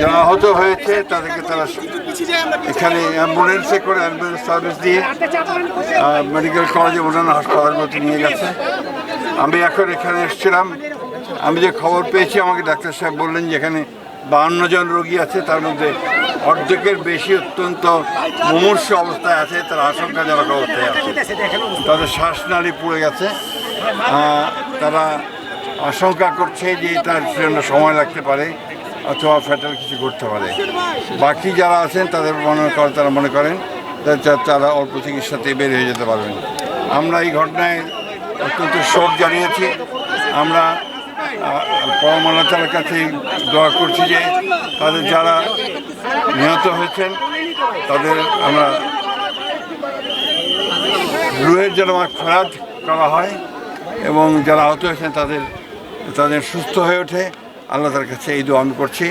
যারা আহত হয়েছে, তাদেরকে তারা এখানে অ্যাম্বুলেন্সে করে অ্যাম্বুলেন্স সার্ভিস দিয়ে মেডিকেল কলেজে অন্যান্য হাসপাতালগুলোতে নিয়ে গেছে। আমি এখন এখানে এসেছিলাম। আমি যে খবর পেয়েছি, আমাকে ডাক্তার সাহেব বললেন যে এখানে বাহান্ন জন রোগী আছে, তার মধ্যে অর্ধেকের বেশি অত্যন্ত মুমূর্ষ অবস্থায় আছে, তার আশঙ্কাজনক অবস্থায় আছে। তাদের শ্বাসনালী পুড়ে গেছে। তারা আশঙ্কা করছে যে তার জন্য সময় লাগতে পারে। অথবা ফ্যাটাল কিছু করতে পারে। বাকি যারা আছেন, তাদের মনে করেন, তারা মনে করেন তারা অল্প চিকিৎসাতে বের হয়ে যেতে পারবেন। আমরা এই ঘটনায় অত্যন্ত শোক জানিয়েছি। আমরা পরমাল্লা কাছে দোয়া করছি যে তাদের যারা নিহত হয়েছেন, তাদের আমরা রুহের যেন ফেরাত করা হয় এবং যারা আহত হয়েছেন, তাদের তাদের সুস্থ হয়ে ওঠে। আল্লাহ তার কাছে এই দোয়া আমি করছি।